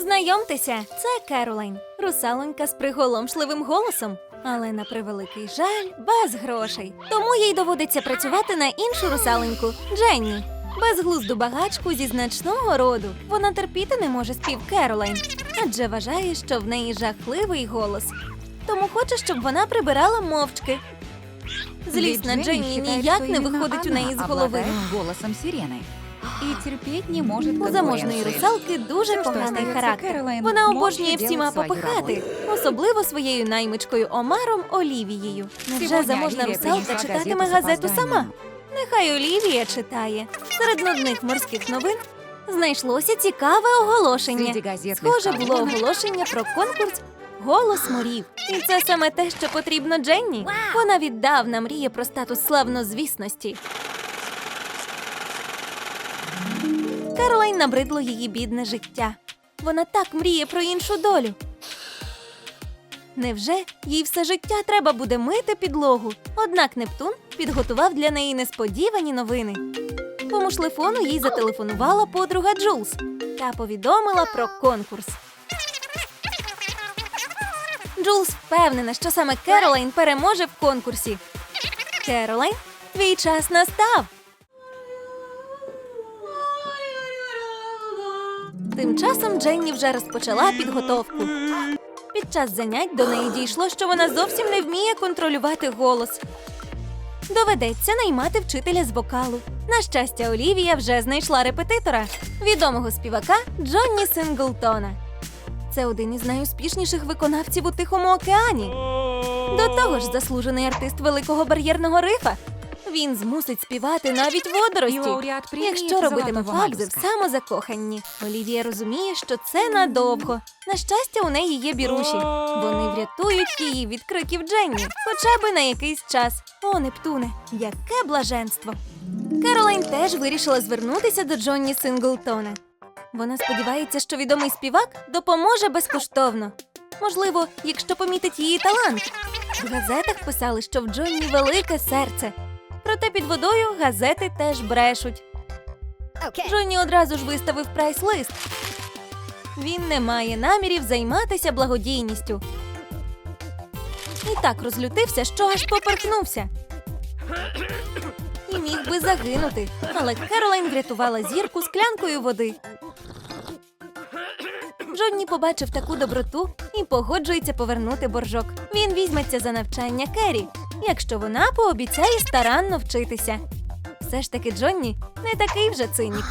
Знайомтеся, це Керолайн, русалонька з приголомшливим голосом. Але на превеликий жаль, без грошей. Тому їй доводиться працювати на іншу русалоньку Дженні. Безглузду багачку зі значного роду. Вона терпіти не може спів Керолайн, адже вважає, що в неї жахливий голос. Тому хоче, щоб вона прибирала мовчки. Злісна Ведь Дженні ніяк не виходить у неї з голови. голосом сирены. И терпеть не может У заможної русалки дуже поганий характер. Вона обожнює всіма попихати, особливо своєю наймичкою Омаром Олівією. Невже заможна русалка читатиме газету сама? Нехай Олівія читає. Серед нудних морських новин знайшлося цікаве оголошення. Схоже, було оголошення про конкурс Голос морів. І це саме те, що потрібно Дженні. Вона віддавна мріє про статус славнозвісності. Каролайн набридло її бідне життя. Вона так мріє про іншу долю. Невже їй все життя треба буде мити підлогу? Однак Нептун підготував для неї несподівані новини. По мушлефону їй зателефонувала подруга Джулс та повідомила про конкурс. Джулс впевнена, що саме Керолайн переможе в конкурсі. Керолайн, твій час настав. Тим часом Дженні вже розпочала підготовку. Під час занять до неї дійшло, що вона зовсім не вміє контролювати голос. Доведеться наймати вчителя з вокалу. На щастя, Олівія вже знайшла репетитора, відомого співака Джонні Синглтона. Це один із найуспішніших виконавців у Тихому океані. До того ж, заслужений артист великого бар'єрного рифа. Він змусить співати навіть водорості. Якщо робитиме «Золотого факзи в самозакоханні, Олівія розуміє, що це надовго. На щастя, у неї є біруші. Вони врятують її від криків Дженні, хоча би на якийсь час. О, Нептуне, яке блаженство! Керолайн теж вирішила звернутися до Джонні Синглтона. Вона сподівається, що відомий співак допоможе безкоштовно. Можливо, якщо помітить її талант. В газетах писали, що в Джонні велике серце. Проте під водою газети теж брешуть. Джонні одразу ж виставив прайс-лист. Він не має намірів займатися благодійністю. І так розлютився, що аж поперхнувся. І міг би загинути, але Керолайн врятувала зірку склянкою води. Джонні побачив таку доброту і погоджується повернути боржок. Він візьметься за навчання Керрі, якщо вона пообіцяє старанно вчитися. Все ж таки Джонні не такий вже цинік.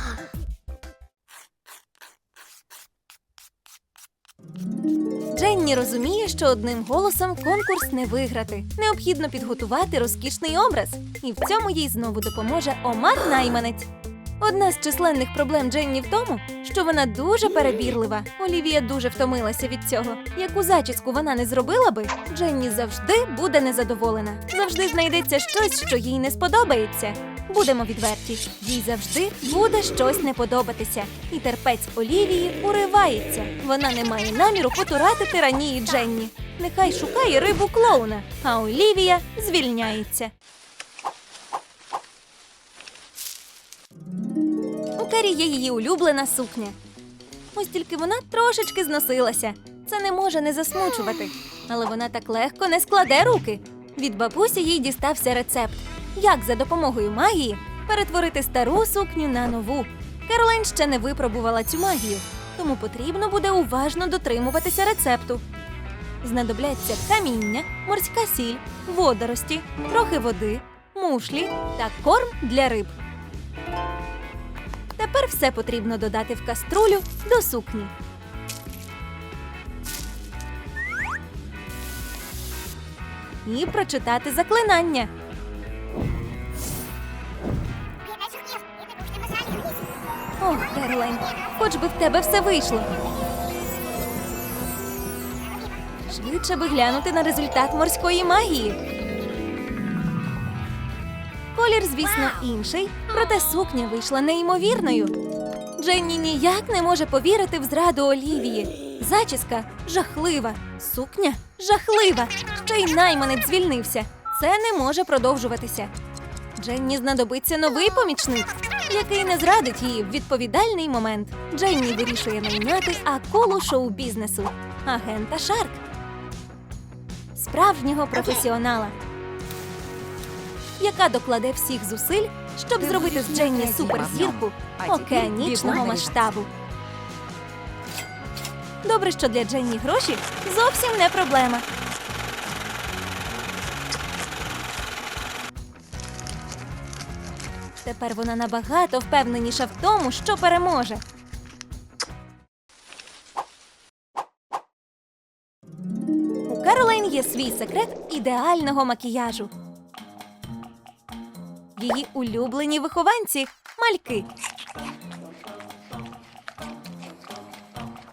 Дженні розуміє, що одним голосом конкурс не виграти. Необхідно підготувати розкішний образ, і в цьому їй знову допоможе Омар Найманець. Одна з численних проблем Дженні в тому, що вона дуже перебірлива. Олівія дуже втомилася від цього. Яку зачіску вона не зробила би, Дженні завжди буде незадоволена. Завжди знайдеться щось, що їй не сподобається. Будемо відверті, їй завжди буде щось не подобатися. І терпець Олівії уривається. Вона не має наміру потурати тиранії Дженні. Нехай шукає рибу клоуна, а Олівія звільняється. Кері є її улюблена сукня. Ось тільки вона трошечки зносилася. Це не може не засмучувати. Але вона так легко не складе руки. Від бабусі їй дістався рецепт, як за допомогою магії перетворити стару сукню на нову. Керолайн ще не випробувала цю магію, тому потрібно буде уважно дотримуватися рецепту. Знадобляться каміння, морська сіль, водорості, трохи води, мушлі та корм для риб. Тепер все потрібно додати в каструлю до сукні. І прочитати заклинання. Ох, Керлайн, хоч би в тебе все вийшло. Швидше би глянути на результат морської магії. Колір, звісно, інший, проте сукня вийшла неймовірною. Дженні ніяк не може повірити в зраду Олівії. Зачіска жахлива, сукня жахлива. Ще й найманець звільнився. Це не може продовжуватися. Дженні знадобиться новий помічник. який не зрадить її в відповідальний момент. Дженні вирішує найняти акулу шоу-бізнесу агента Шарк. Справжнього професіонала, яка докладе всіх зусиль, щоб Ти зробити з Дженні суперзірку океанічного масштабу. Добре, що для Дженні гроші зовсім не проблема. Тепер вона набагато впевненіша в тому, що переможе. У Каролайн є свій секрет ідеального макіяжу. Її улюблені вихованці мальки.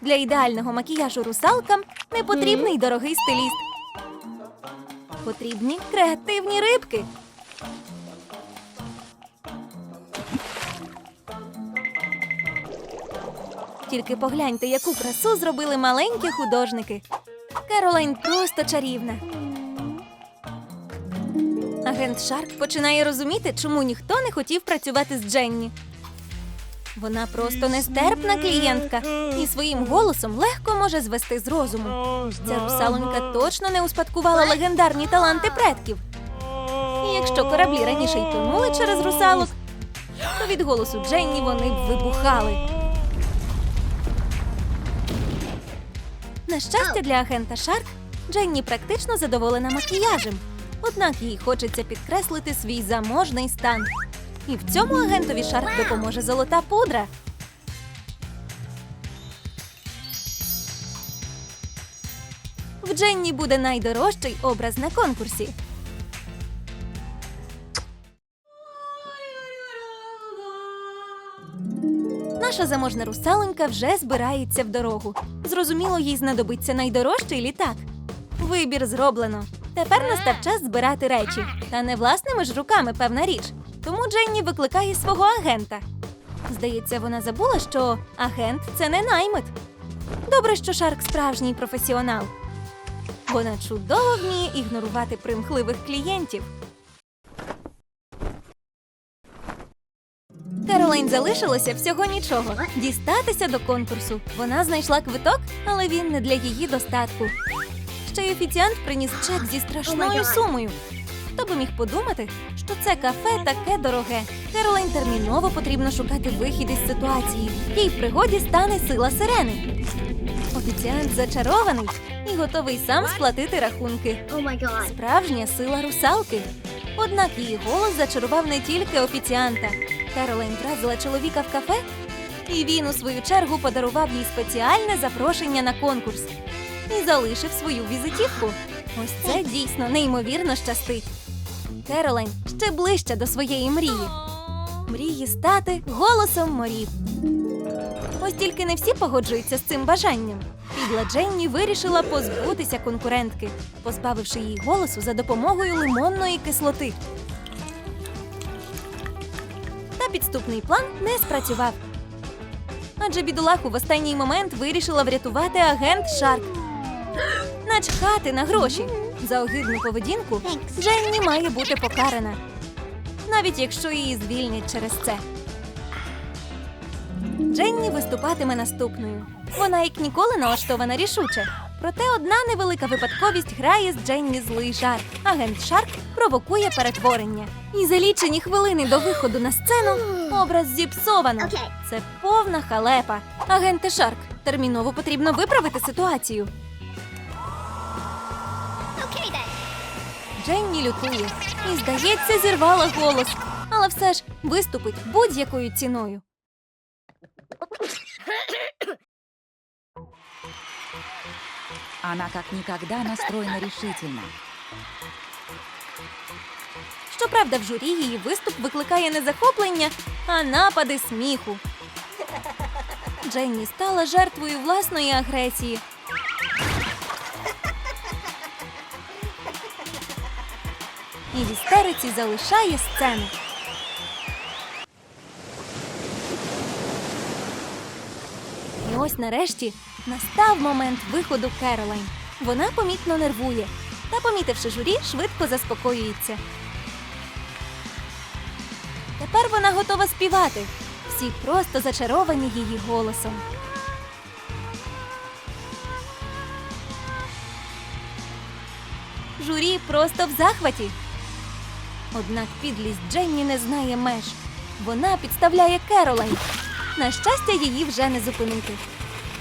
Для ідеального макіяжу русалкам не потрібний дорогий стиліст. Потрібні креативні рибки. Тільки погляньте, яку красу зробили маленькі художники. Керолайн просто чарівна. Агент Шарк починає розуміти, чому ніхто не хотів працювати з Дженні. Вона просто нестерпна клієнтка і своїм голосом легко може звести з розуму. Ця русалонька точно не успадкувала легендарні таланти предків. І якщо кораблі раніше й тонули через русалок, то від голосу Дженні вони б вибухали. На щастя для агента Шарк, Дженні практично задоволена макіяжем. Однак їй хочеться підкреслити свій заможний стан. І в цьому агентові Шарк допоможе золота пудра. В Дженні буде найдорожчий образ на конкурсі. Наша заможна русалонька вже збирається в дорогу. Зрозуміло, їй знадобиться найдорожчий літак. Вибір зроблено. Тепер настав час збирати речі. Та не власними ж руками, певна річ. Тому Дженні викликає свого агента. Здається, вона забула, що агент це не наймит. Добре, що Шарк справжній професіонал. Вона чудово вміє ігнорувати примхливих клієнтів. Каролайн залишилося всього нічого дістатися до конкурсу. Вона знайшла квиток, але він не для її достатку. Ще й офіціант приніс чек зі страшною сумою. Хто би міг подумати, що це кафе таке дороге. Керолайн терміново потрібно шукати вихід із ситуації. Їй в пригоді стане сила сирени. Офіціант зачарований і готовий сам сплатити рахунки. Oh. Справжня сила русалки. Однак її голос зачарував не тільки офіціанта. Керолайн вразила чоловіка в кафе, і він у свою чергу подарував їй спеціальне запрошення на конкурс і залишив свою візитівку. Ось це дійсно неймовірно щастить. Керолайн ще ближче до своєї мрії. Мрії стати голосом морів. Ось тільки не всі погоджуються з цим бажанням. Підла Дженні вирішила позбутися конкурентки, позбавивши її голосу за допомогою лимонної кислоти. Та підступний план не спрацював. Адже бідолаху в останній момент вирішила врятувати агент Шарк. Начхати на гроші. За огидну поведінку Дженні має бути покарана, навіть якщо її звільнять через це. Дженні виступатиме наступною. Вона як ніколи налаштована рішуче. Проте одна невелика випадковість грає з Дженні злий жарт. Агент Шарк провокує перетворення. І за лічені хвилини до виходу на сцену образ зіпсовано. Це повна халепа. Агенте Шарк, терміново потрібно виправити ситуацію. Дженні лютує і, здається, зірвала голос, але все ж виступить будь-якою ціною. Она как никогда настроена решительно. Щоправда, в журі її виступ викликає не захоплення, а напади сміху. Дженні стала жертвою власної агресії. І в істериці залишає сцену. І ось нарешті настав момент виходу Керолайн. Вона помітно нервує та, помітивши журі, швидко заспокоюється. тепер вона готова співати. Всі просто зачаровані її голосом. Журі просто в захваті. Однак підлість Дженні не знає меж. Вона підставляє Керолайн. На щастя, її вже не зупинити.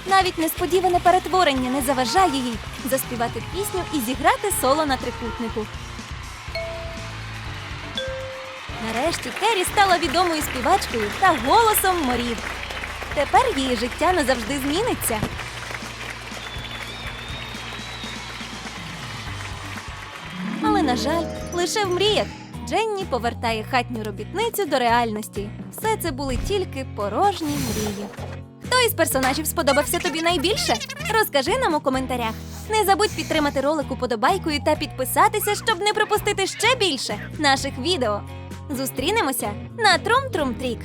Навіть несподіване перетворення не заважає їй заспівати пісню і зіграти соло на трикутнику. Нарешті Кері стала відомою співачкою та голосом морів. Тепер її життя назавжди зміниться. Але, на жаль, лише в мріях Дженні повертає хатню робітницю до реальності. Все це були тільки порожні мрії. Хто із персонажів сподобався тобі найбільше? Розкажи нам у коментарях. Не забудь підтримати ролик уподобайкою та підписатися, щоб не пропустити ще більше наших відео. Зустрінемося на Трум Трум Трік.